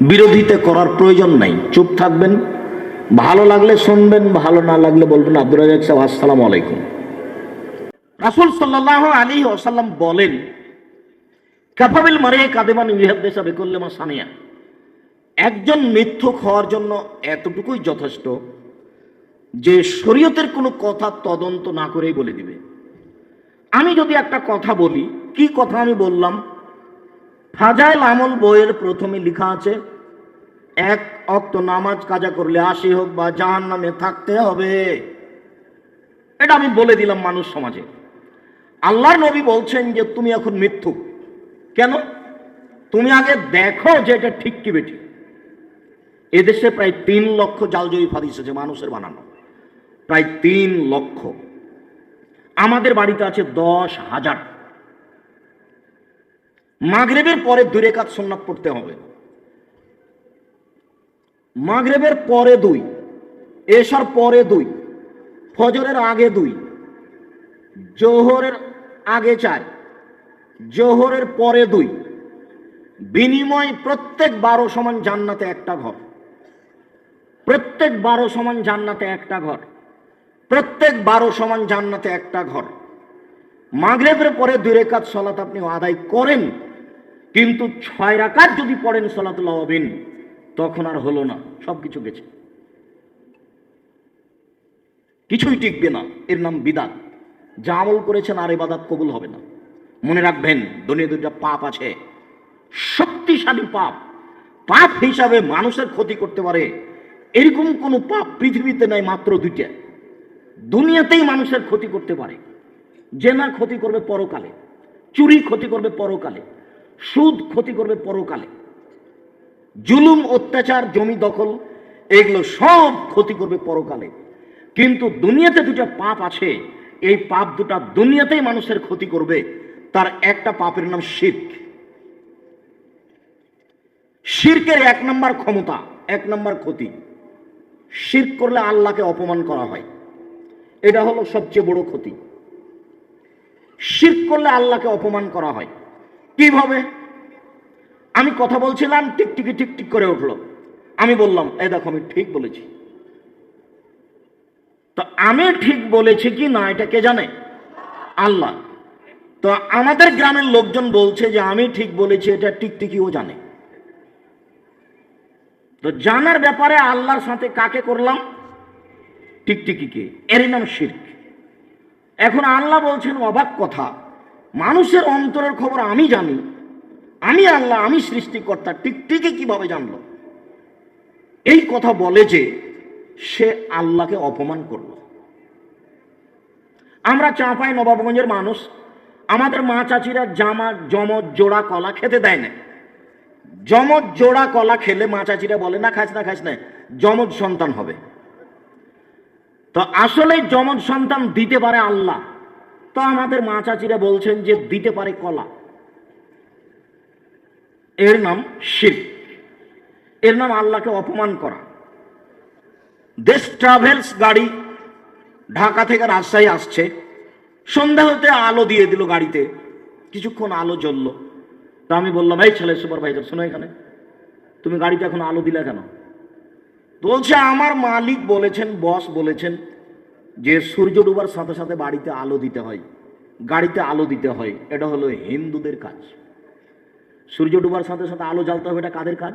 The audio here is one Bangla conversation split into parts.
বিরোধিতা করার প্রয়োজন নাই। চুপ থাকবেন, ভালো লাগলে শুনবেন, ভালো না লাগলে বলবেন। আব্দুল রাজাক সাহেব, আসসালামু আলাইকুম। রাসুল সাল্লাহ আলী ওসাল্লাম বলেন, কাফাবিল মারে কাদেমান ইহাদ্দেশা বেকুল্লেমা সানিয়া। একজন মিথ্যুক হওয়ার জন্য এতটুকুই যথেষ্ট যে শরীয়তের কোনো কথা তদন্ত না করেই বলে দিবে। আমি যদি একটা কথা বলি, কি কথা আমি বললাম? ফাজাইল আমল বইয়ের প্রথমে লেখা আছে, এক অক্ত নামাজ কাজা করলে আসি হোক বা জাহান নামে থাকতে হবে। এটা আমি বলে দিলাম মানুষ সমাজে। আল্লাহর নবী বলছেন যে, তুমি এখন মৃত্যু। কেন? তুমি আগে দেখো যে এটা ঠিক কি বেঠিক এদেশে প্রায় তিন লক্ষ জালজয়ী ফাদিস আছে মানুষের বানানো। প্রায় তিন লক্ষ। আমাদের বাড়িতে আছে দশ হাজার। মাগরেবের পরে দূরে কাজ সোননাথ পড়তে হবে। মাগরেবের পরে দুই এসার পরে দুই, ফজরের আগে দুই, জোহরের আগে চার, জোহরের পরে দুই। বিনিময় প্রত্যেক বারো সমান জান্নাতে একটা ঘর। প্রত্যেক বারো সমান জান্নাতে একটা ঘর। প্রত্যেক বারো সমান জান্নাতে একটা ঘর। মাগরেবের পরে দুই রেখাত সলাত আপনি আদায় করেন কিন্তু ছয় রাকাত যদি পড়েন সলাতুল আবিন তখন আর হলো না সব কিছু গেছে। কিছুই টিকবে না, এর নাম বিদাত। যা আমল করেছেন আর এবাদাত কবুল হবে না। মনে রাখবেন দুনিয়া দুটা পাপ আছে। শক্তিশালী পাপ। পাপ হিসাবে মানুষের ক্ষতি করতে পারে। এরকম কোনো পাপ পৃথিবীতে নাই মাত্র দুইটা। দুনিয়াতেই মানুষের ক্ষতি করতে পারে। জেনা ক্ষতি করবে পরকালে। চুরি ক্ষতি করবে পরকালে। সুদ ক্ষতি করবে পরকালে। জুলুম, অত্যাচার, জমি দখল, এগুলো সব ক্ষতি করবে পরকালে। কিন্তু দুনিয়াতে দুটো পাপ আছে। এই পাপ দুটা দুনিয়াতেই মানুষের ক্ষতি করবে। তার একটা পাপের নাম শির্ক। শির্কের এক নম্বর ক্ষমতা, এক নম্বর ক্ষতি। শির্ক করলে আল্লাহকে অপমান করা হয়। এটা হলো সবচেয়ে বড় ক্ষতি। শির্ক করলে আল্লাহকে অপমান করা হয়। কীভাবে? আমি কথা বলছিলাম টিকটিকি টিকটিক করে উঠল। আমি বললাম, এই দেখো, আমি ঠিক বলেছি। তো আমি ঠিক বলেছি কি না, এটা কে জানে? আল্লাহ। তো আমাদের গ্রামের লোকজন বলছে যে, আমি ঠিক বলেছি, এটা টিকটিকিও জানে। তো জানার ব্যাপারে আল্লাহর সাথে কাকে করলাম? টিকটিকিকে এরই নাম শির্ক। এখন আল্লাহ বলছেন অবাক কথা। মানুষের অন্তরের খবর আমি জানি। আমি আল্লাহ, আমি সৃষ্টিকর্তা টিকটিকি কীভাবে জানলো? এই কথা বলে যে সে আল্লাহকে অপমান করল। আমরা চাঁপাই নবাবগঞ্জের মানুষ। আমাদের মা চাচিরা জামা জমজ জোড়া, কলা খেতে দেয় না। জমজ জোড়া, কলা খেলে মা চাচিরা বলে, না খাস না খাস না জমজ সন্তান হবে। তো আসলে জমজ সন্তান দিতে পারে আল্লাহ। তো আমাদের মা চাচিরা বলছেন যে দিতে পারে কলা। এর নাম শিব। এর নাম আল্লাহকে অপমান করা। দেশ ট্রাভেলস গাড়ি ঢাকা থেকে রাজশাহী আসছে। সন্ধ্যা হতে আলো দিয়ে দিল গাড়িতে। কিছুক্ষণ আলো জ্বললো। তা আমি বললাম, এই ছেলে সুপারভাইজার, শোনো এখানে। তুমি গাড়িতে এখন আলো দিলে কেন? বলছে, আমার মালিক বলেছেন, বস বলেছেন যে সূর্য ডুবার সাথে সাথে বাড়িতে আলো দিতে হয়, গাড়িতে আলো দিতে হয়, এটা হলো হিন্দুদের কাজ। সূর্য ডুবার সাথে সাথে আলো জ্বালতে হবে, এটা কাদের কাজ?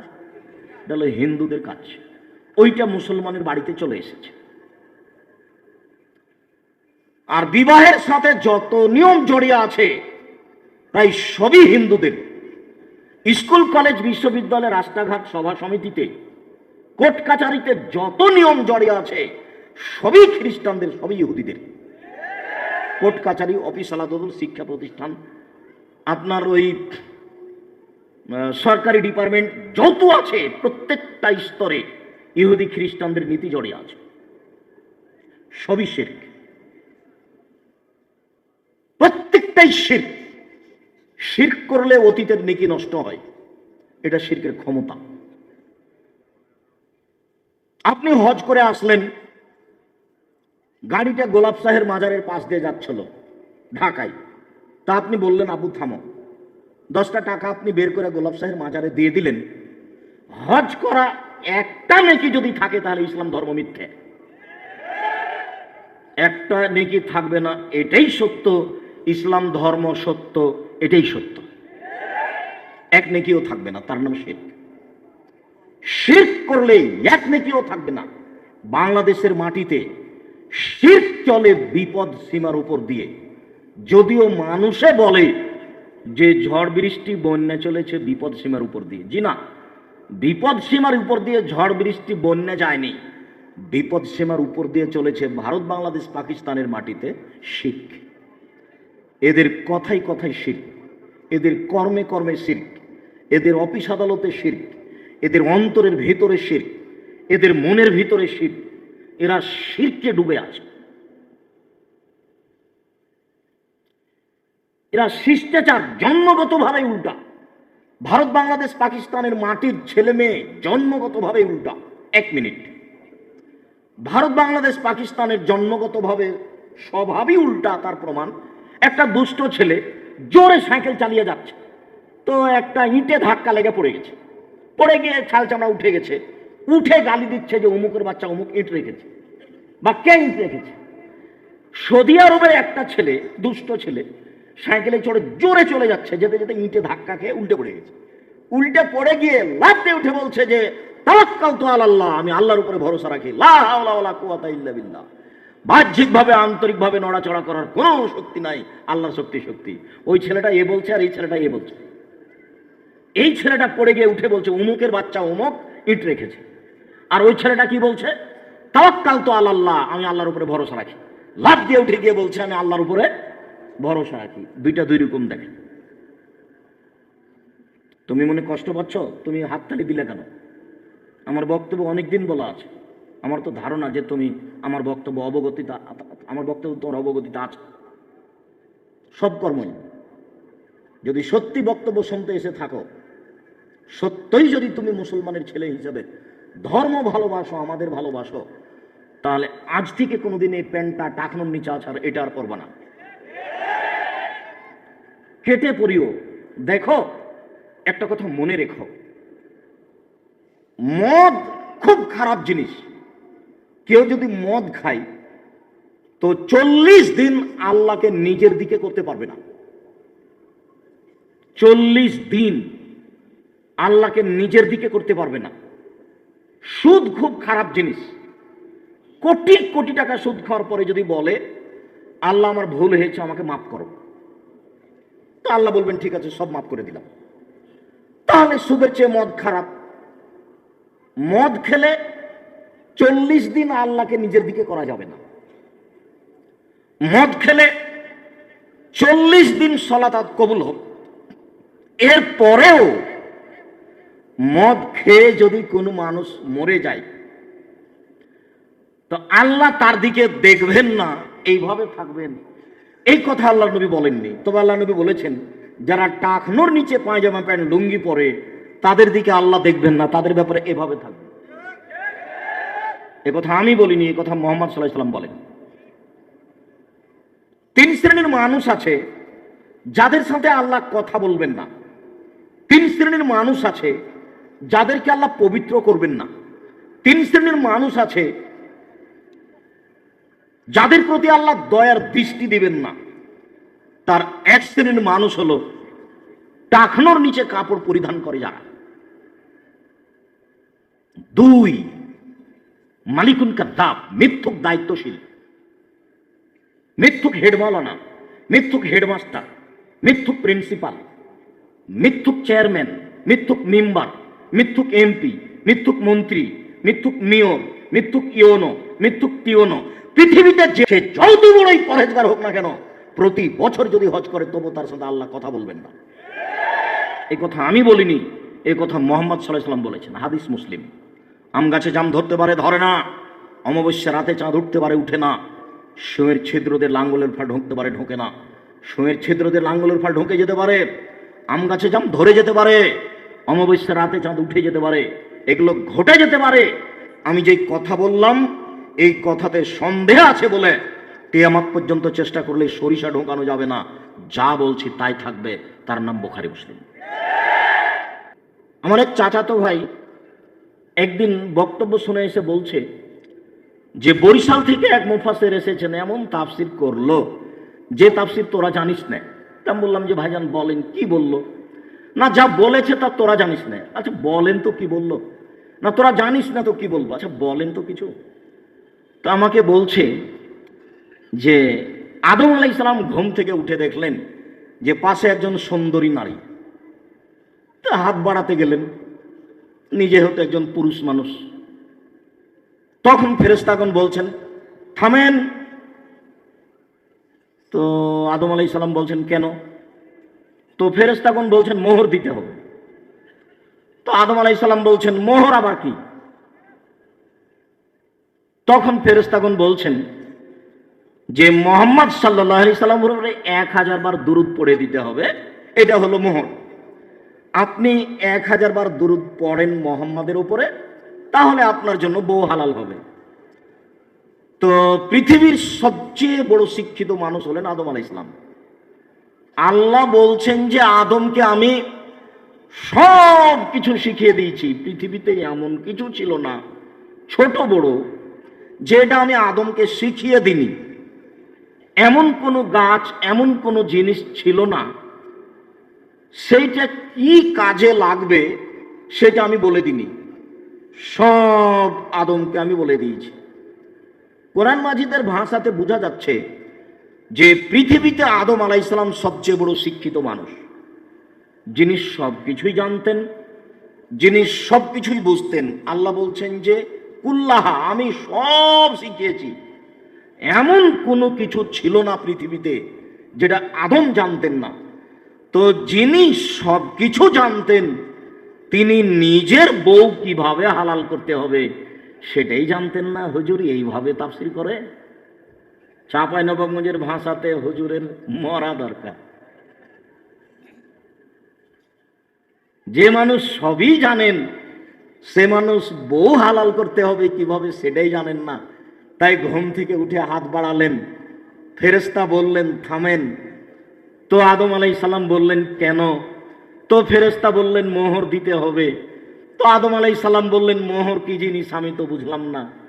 এটা হলো হিন্দুদের কাজ। ওইটা মুসলমানের বাড়িতে চলে এসেছে। আর বিবাহের সাথে যত নিয়ম জড়িয়ে আছে প্রায় সবই হিন্দুদের। স্কুল, কলেজ, বিশ্ববিদ্যালয়, রাস্তাঘাট, সভা সমিতিতে, কোর্ট কাচারিতে যত নিয়ম জড়িয়ে আছে সবই খ্রিস্টানদের, সবই ইহুদিদের। কোর্ট, কাচারি, অফিস আলাদুল শিক্ষা প্রতিষ্ঠান, আপনার ওই সরকারি ডিপার্টমেন্ট যত আছে, প্রত্যেকটা স্তরে ইহুদি খ্রিস্টানদের নীতি জড়িয়ে আছে। সবই শির্ক। প্রত্যেকটাই শির্ক। শির্ক করলে অতীতের নেকি নষ্ট হয়। এটা শির্কের ক্ষমতা। আপনি হজ করে আসলেন গাড়িটা গোলাপ সাহের মাজারের পাশ দিয়ে যাচ্ছিল, ঢাকায়। তা আপনি বললেন, আবু, থামো। দশটা টাকা আপনি বের করে গোলাপ সাহের মাজারে দিয়ে দিলেন। হজ করা একটা নেকি যদি থাকে, তাহলে ইসলাম ধর্ম মিথ্যে। একটা নেকি থাকবে না, এটাই সত্য। ইসলাম ধর্ম সত্য, এটাই সত্য। এক নেকিও থাকবে না, তার নাম শেখ শির্ক করলে এক নেকিও থাকবে না। বাংলাদেশের মাটিতে শির্ক চলে বিপদ সীমার উপর দিয়ে। যদিও মানুষে বলে যে ঝড় বৃষ্টি বন্যা চলেছে বিপদ সীমার উপর দিয়ে। জি না, বিপদ সীমার উপর দিয়ে ঝড় বৃষ্টি বন্যা যায়নি। বিপদ সীমার উপর দিয়ে চলেছে ভারত, বাংলাদেশ, পাকিস্তানের মাটিতে শিখ। এদের কথাই কথাই শিখ, এদের কর্মে কর্মে শির্ক এদের অফিস আদালতে শির্ক এদের অন্তরের ভিতরে শির্ক এদের মনের ভিতরে শির্ক এরা শিরকে ডুবে আছে। এরা শিষ্টাচার জন্মগতভাবে উল্টা। ভারত, বাংলাদেশ, পাকিস্তানের মাটির ছেলে মেয়ে জন্মগতভাবে উল্টা। এক মিনিট। ভারত, বাংলাদেশ, পাকিস্তানের জন্মগতভাবে স্বভাবই উল্টা, তার প্রমাণ। একটা দুষ্ট ছেলে জোরে সাইকেল চালিয়ে যাচ্ছে। তো একটা ইঁটে ধাক্কা লেগে পড়ে গেছে। পড়ে গিয়ে ছাল চামড়া উঠে গেছে। উঠে গালি দিচ্ছে যে অমুকের বাচ্চা অমুক ইট রেখেছে বা কে ইট রেখেছে। সৌদি আরবের একটা ছেলে, দুষ্ট ছেলে, সাইকেলে চড়ে জোরে চলে যাচ্ছে, যেতে যেতে ইঁটে ধাক্কা খেয়ে উল্টে পড়ে গেছে। উল্টে পড়ে গিয়ে লাফ দিয়ে উঠে বলছে যে, তাওয়াক্কাল তো আল্লাহ, আমি আল্লাহর উপরে ভরসা রাখি। লা হাওলা ওয়ালা কুওয়াতা ইল্লা বিল্লাহ। বাহ্যিকভাবে, আন্তরিকভাবে নড়াচড়া করার কোনো শক্তি নাই, আল্লাহর শক্তি শক্তি। ওই ছেলেটা এ বলছে আর এই ছেলেটা এ বলছে। এই ছেলেটা পড়ে গিয়ে উঠে বলছে উমুকের বাচ্চা উমুক ইট রেখেছে। আর ওই ছেলেটা কি বলছে? তাওয়াক্কাল তো আল্লাহ, আমি আল্লাহর উপরে ভরসা রাখি। লাভ দিয়ে উঠে গিয়ে বলছে, আমি আল্লাহর উপরে ভরসা রাখি। দুইটা দুই রকম দেখে। তুমি মনে কষ্ট পাচ্ছ? তুমি হাততালি দিলে কেন? আমার বক্তব্য অনেক দিন বলা আছে। আমার তো ধারণা যে তুমি আমার বক্তব্য অবগতিতা, আমার বক্তব্য তোমার অবগতিতা আছে। সব কর্মই। যদি সত্যি বক্তব্য শুনতে এসে থাকো, সত্যই যদি তুমি মুসলমানের ছেলে হিসেবে ধর্ম ভালোবাসো, আমাদের ভালোবাসো, তাহলে আজ থেকে কোনোদিন এই প্যান্টটা টাকনোর নিচে আছার এটা আর করবে না। কেটে পড়িও দেখো, একটা কথা মনে রেখো। মদ খুব খারাপ জিনিস। কেউ যদি মদ খায়, তো চল্লিশ দিন আল্লাহকে নিজের দিকে করতে পারবে না। চল্লিশ দিন আল্লাহকে নিজের দিকে করতে পারবে না। সুদ খুব খারাপ জিনিস। কোটি কোটি টাকা সুদ খাওয়ার পরে যদি বলে, আল্লাহ আমার ভুল হয়েছে, আমাকে মাফ করো। তো আল্লাহ বলবেন, ঠিক আছে, সব মাফ করে দিলাম। তাহলে সুদের চেয়ে মদ খারাপ। মদ খেলে চল্লিশ দিন আল্লাহকে নিজের দিকে করা যাবে না। মদ খেলে চল্লিশ দিন সলাতাত কবুল হোক। এর পরেও মদ খেয়ে যদি কোনো মানুষ মরে যায়, তো আল্লাহ তার দিকে দেখবেন না, এইভাবে থাকবেন। এই কথা আল্লাহ নবী বলেননি। তবে আল্লাহ নবী বলেছেন, যারা টাকনোর নিচে পায়জামা প্যান্ট, লুঙ্গি পরে, তাদের দিকে আল্লাহ দেখবেন না, তাদের ব্যাপারে এভাবে থাকবে এ কথা আমি বলিনি, এ কথা মোহাম্মদ সাল্লাহ সাল্লাম বলেন। তিন শ্রেণির মানুষ আছে, যাদের সাথে আল্লাহ কথা বলবেন না। তিন শ্রেণির মানুষ আছে যাদেরকে আল্লাহ পবিত্র করবেন না। তিন শ্রেণির মানুষ আছে, যাদের প্রতি আল্লাহ দয়ার দৃষ্টি দিবেন না। তার এক শ্রেণির মানুষ হলো টাকনোর নিচে কাপড় পরিধান করে যারা। দুই, মালিকুন কাদ্দাব, মিথ্যুক দায়িত্বশীল। মিথ্যুক হেডমালানা মিথ্যুক হেডমাস্টার, মিথ্যুক প্রিন্সিপাল, মিথ্যুক চেয়ারম্যান, মিথ্যুক মেম্বার। মিথ্যুক এমপি, মিথ্যুক মন্ত্রী, মিথ্যুক মেয়র, মিথ্যুক ইওনো মিথ্যুক টিওনো পৃথিবীতে যে যত বড়ই পরেজগার হোক না কেন, প্রতি বছর যদি হজ করে, তবু তার সাথে আল্লাহ কথা বলবেন না। এই কথা আমি বলিনি এই কথা মোহাম্মদ সাল্লাহ সাল্লাম বলেছেন, হাদিস মুসলিম। আম গাছে জাম ধরতে পারে, ধরে না। অমাবস্যা রাতে চাঁদ উঠতে পারে, উঠে না। শোয়ের ছিদ্রদের লাঙ্গলের ফা ঢুকতে পারে, ঢোকে না। শোয়ের ছিদ্রদের লাঙ্গলের ফা ঢুকে যেতে পারে। আম গাছে জাম ধরে যেতে পারে। অমাবস্যা রাতে চাঁদ উঠে যেতে পারে এগুলো ঘটে যেতে পারে। আমি যেই কথা বললাম, এই কথাতে সন্দেহ আছে বলে তেয়ামাত পর্যন্ত চেষ্টা করলে সরিষা ঢোকানো যাবে না। যা বলছি তাই থাকবে। তার নাম বোখারি মুসলিম। আমার এক চাচাতো ভাই একদিন বক্তব্য শুনে এসে বলছে যে, বরিশাল থেকে এক মুফাসের এসেছেন, এমন তাফসির করল যে, তাফসির তোরা জানিস না। তা বললাম যে, ভাইজান বলেন, কি বলল? না, যা বলেছে তা তোরা জানিস না। আচ্ছা বলেন তো কি বলল? না, তোরা জানিস না তো কি বলব? আচ্ছা বলেন তো কিছু। তো আমাকে বলছে যে, আদম আলাই সালাম ঘুম থেকে উঠে দেখলেন যে পাশে একজন সুন্দরী নারী। তা হাত বাড়াতে গেলেন, নিজে হতো একজন পুরুষ মানুষ। তখন ফেরেস্তাগণ বলছেন, থামেন। তো আদম আলাই সালাম বলছেন, কেন? তো ফেরেস্তাগণ বলছেন, মোহর দিতে হবে। তো আদম আলাই সালাম বলছেন, মোহর আবার কি? তখন ফেরেস্তাগণ বলছেন, যে মোহাম্মদ সাল্লামের উপরে এক হাজার বার দুরুদ পড়ে দিতে হবে, এটা হলো মোহর। আপনি এক হাজার বার দুরুদ পড়েন মোহাম্মদের উপরে, তাহলে আপনার জন্য বউ হালাল হবে। তো পৃথিবীর সবচেয়ে বড় শিক্ষিত মানুষ হলেন আদম আলাহ ইসলাম আল্লাহ বলছেন যে আদমকে আমি সব কিছু শিখিয়ে দিয়েছি। পৃথিবীতে এমন কিছু ছিল না, ছোট বড়, যেটা আমি আদমকে শিখিয়ে দিনি এমন কোনো গাছ, এমন কোনো জিনিস ছিল না। সেইটা কি কাজে লাগবে সেটা আমি বলে দিনি সব আদমকে আমি বলে দিয়েছি। কোরআন মাজিদের ভাষাতে বোঝা যাচ্ছে যে পৃথিবীতে আদম আলাইসালাম সবচেয়ে বড় শিক্ষিত মানুষ, যিনি সব কিছুই জানতেন, যিনি সব কিছুই বুঝতেন, আল্লাহ বলছেন যে, কুল্লাহা, আমি সব শিখিয়েছি। এমন কোনো কিছু ছিল না পৃথিবীতে যেটা আদম জানতেন না। তো যিনি সব কিছু জানতেন, তিনি নিজের বউ কীভাবে হালাল করতে হবে সেটাই জানতেন না। হুজুর, এইভাবে তাফসির করে? চাপাই নবাবগঞ্জের ভাষাতে হুজুরের মরা দরকার। যে মানুষ সবই জানেন, সে মানুষ বউ হালাল করতে হবে কীভাবে সেটাই জানেন না। তাই ঘুম থেকে উঠে হাত বাড়ালেন ফেরেস্তা বললেন, থামেন। তো আদম আলাই সালাম বললেন, কেন? তো ফেরেস্তা বললেন, মোহর দিতে হবে। তো আদম আলাই সালাম বললেন, মোহর কি জিনিস? আমি তো বুঝলাম না।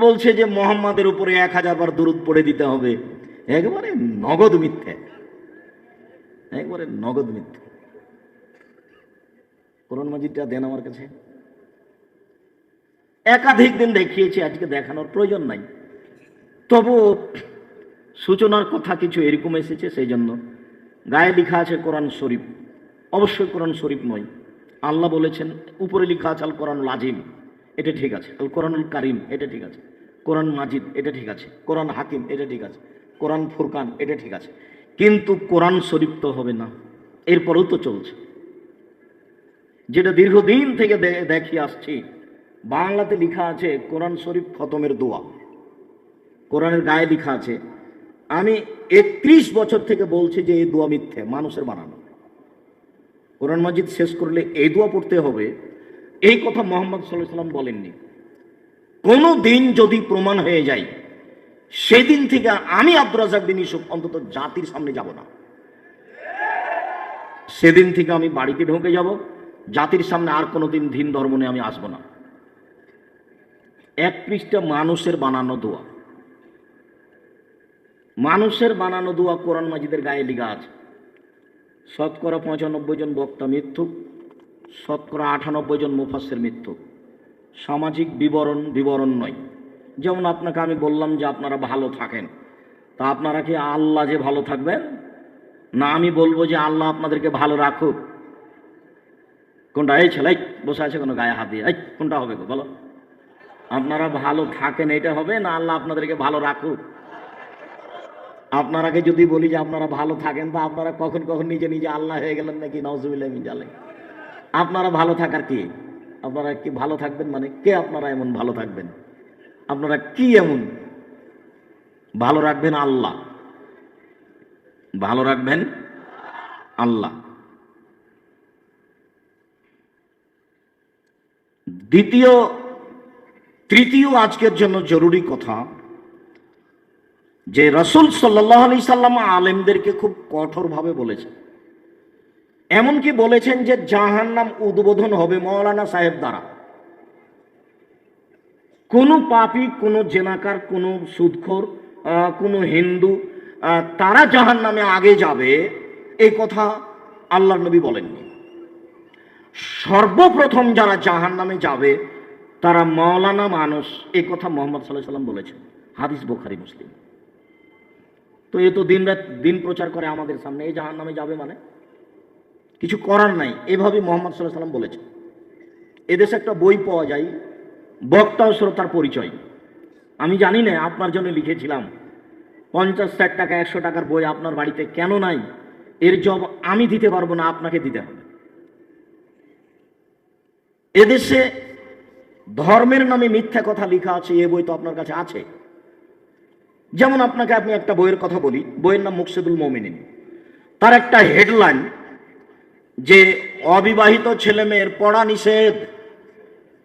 বলছে যে মোহাম্মদের উপরে এক হাজার বার দূরত পড়ে দিতে হবে। একবারে নগদ মিথ্যে। একবারে নগদ মিথ্যে। কোরআন মাজিদটা দেন আমার কাছে। একাধিক দিন দেখিয়েছি, আজকে দেখানোর প্রয়োজন নাই। তবু সূচনার কথা কিছু এরকম এসেছে, সেই জন্য গায়ে লেখা আছে কোরআন শরীফ। অবশ্যই কোরআন শরীফ নয়। আল্লাহ বলেছেন, উপরে লেখা আছে আল কোরআন আজিম। এটা ঠিক আছে। আল কোরআনুল কারিম, এটা ঠিক আছে। কোরআন মাজিদ, এটা ঠিক আছে। কোরআন হাকিম, এটা ঠিক আছে। কোরআন ফুরকান, এটা ঠিক আছে। কিন্তু কোরআন শরীফ তো হবে না। এরপরেও তো চলছে। যেটা দীর্ঘদিন থেকে দে- দেখিয়ে আসছি, বাংলাতে লিখা আছে, কোরআন শরীফ খতমের দোয়া। কোরআনের গায়ে লিখা আছে, আমি একত্রিশ বছর থেকে বলছি যে এই দোয়া মিথ্যে, মানুষের বানানো। কোরআন মাজিদ শেষ করলে এই দোয়া পড়তে হবে এই কথা মোহাম্মদ সাল্লাহ সাল্লাম বলেননি। কোনো দিন যদি প্রমাণ হয়ে যায়, সেদিন থেকে আমি আব্দুর রাজাক বিন ইউসুফ অন্তত জাতির সামনে যাব না। সেদিন থেকে আমি বাড়িতে ঢুকে যাব, জাতির সামনে আর কোনোদিন দিন ধর্ম নিয়ে আমি আসব না। এক পৃষ্ঠা মানুষের বানানো দোয়া। মানুষের বানানো দোয়া কোরআন মাজিদের গায়ে লিগা আছে। শতকরা পঁচানব্বই জন বক্তা মৃত্যু শতকরা আটানব্বই জন মুফাসের মৃত্যু। সামাজিক বিবরণ বিবরণ নয়। যেমন আপনাকে আমি বললাম যে আপনারা ভালো থাকেন। তা আপনারা কি আল্লাহ যে ভালো থাকবেন? না, আমি বলব যে আল্লাহ আপনাদেরকে ভালো রাখুক। কোনটা? এই ছেলে বসে আছে কোনো গায়ে হাত দিয়ে। এই, কোনটা হবে গো, বলো। আপনারা ভালো থাকেন, এটা হবে না আল্লাহ আপনাদেরকে ভালো রাখুক? আপনারাকে যদি বলি যে আপনারা ভালো থাকেন, তা আপনারা কখন কখন নিজে নিজে আল্লাহ হয়ে গেলেন নাকি? নজরুল্লাহ মিজালে আপনারা ভালো থাকার কি? আপনারা কি ভালো থাকবেন মানে কে আপনারা এমন ভালো থাকবেন? আপনারা কি এমন? ভালো রাখবেন আল্লাহ। ভালো রাখবেন আল্লাহ। দ্বিতীয়, তৃতীয় আজকের জন্য জরুরি কথা, যে রসুল সাল্লাহ আলি সাল্লাম আলেমদেরকে খুব কঠোরভাবে বলেছেন। এমনকি বলেছেন যে জাহান নাম উদ্বোধন হবে মৌলানা সাহেব দ্বারা। কোনো পাপি, কোনো জেনাকার, কোনো সুদখোর কোনো হিন্দু তারা জাহান নামে আগে যাবে, এই কথা আল্লাহ নবী বলেননি। সর্বপ্রথম যারা জাহান নামে যাবে, তারা মৌলানা মানুষ এই কথা মোহাম্মদ সাল্লাহ সাল্লাম বলেছেন, হাদিস বোখারি, মুসলিম। তো এ তো দিন দিন প্রচার করে আমাদের সামনে, এই জাহান নামে যাবে মানে? কিছু করার নাই। এভাবে মোহাম্মদ সাল্লাহ সাল্লাম বলেছেন। এদেশে একটা বই পাওয়া যায়, বক্তা ও শ্রোতার পরিচয়। আমি জানি না, আপনার জন্য লিখেছিলাম। পঞ্চাশ, ষাট টাকা, একশো টাকার বই আপনার বাড়িতে কেন নাই? এর জব আমি দিতে পারব না, আপনাকে দিতে হবে। এদেশে ধর্মের নামে মিথ্যা কথা লেখা আছে, এ বই তো আপনার কাছে আছে। যেমন আপনাকে আমি একটা বইয়ের কথা বলি, বইয়ের নাম মুকসিদুল মমিনিন। তার একটা হেডলাইন যে অবিবাহিত ছেলে মেয়ের পড়া নিষেধ।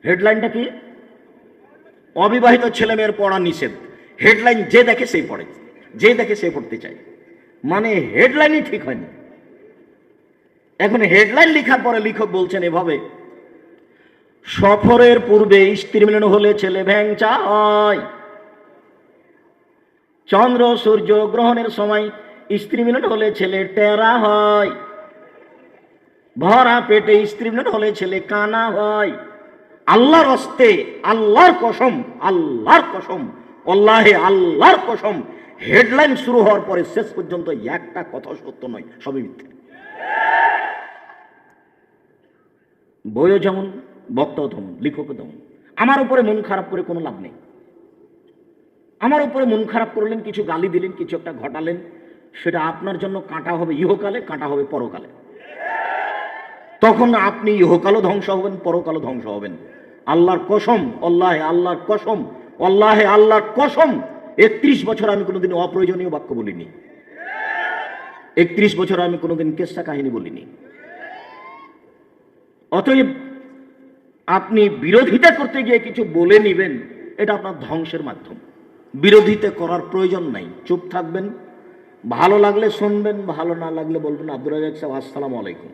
হেডলাইনটা কি? অবিবাহিত ছেলে মেয়ের পড়া নিষেধ। হেডলাইন যে দেখে সেই পড়ে। যে দেখে সে পড়তে চায়। মানে হেডলাইনই ঠিক হয়নি। এখন হেডলাইন লেখার পরে লেখক বলছেন এভাবে, সফরের পূর্বে স্ত্রী মিলন হলে ছেলে ভ্যাংচা হয় চন্দ্র সূর্য গ্রহণের সময় স্ত্রী মিলন হলে ছেলে টেরা হয়। ভরা পেটে স্ত্রী মিলন হলে ছেলে কানা হয়। আল্লাহর হস্তে আল্লাহর কসম আল্লাহর কসম আল্লাহে আল্লাহর কসম। হেডলাইন শুরু হওয়ার পরে শেষ পর্যন্ত একটা কথা সত্য নয়, সবই মিথ্যে। বইও যেমন, বক্তাও তেমন, লেখকও তেমন। আমার উপরে মন খারাপ করে কোনো লাভ নেই। আমার উপরে মন খারাপ করলেন, কিছু গালি দিলেন, কিছু একটা ঘটালেন, সেটা আপনার জন্য কাঁটা হবে ইহকালে, কাঁটা হবে পরকালে। তখন আপনি ইহকালও ধ্বংস হবেন, পরকালও ধ্বংস হবেন। আল্লাহর কসম আল্লাহে আল্লাহর কসম আল্লাহে আল্লাহর কসম, একত্রিশ বছর আমি কোনোদিন অপ্রয়োজনীয় বাক্য বলিনি। একত্রিশ বছর আমি কোনোদিন কেসা কাহিনী বলিনি। অতএব আপনি বিরোধিতা করতে গিয়ে কিছু বলে নিবেন, এটা আপনার ধ্বংসের মাধ্যম। বিরোধিতা করার প্রয়োজন নাই, চুপ থাকবেন। ভালো লাগলে শুনবেন, ভালো না লাগলে বলবেন আব্দুল রাজাক সাহেব, আসসালামু আলাইকুম।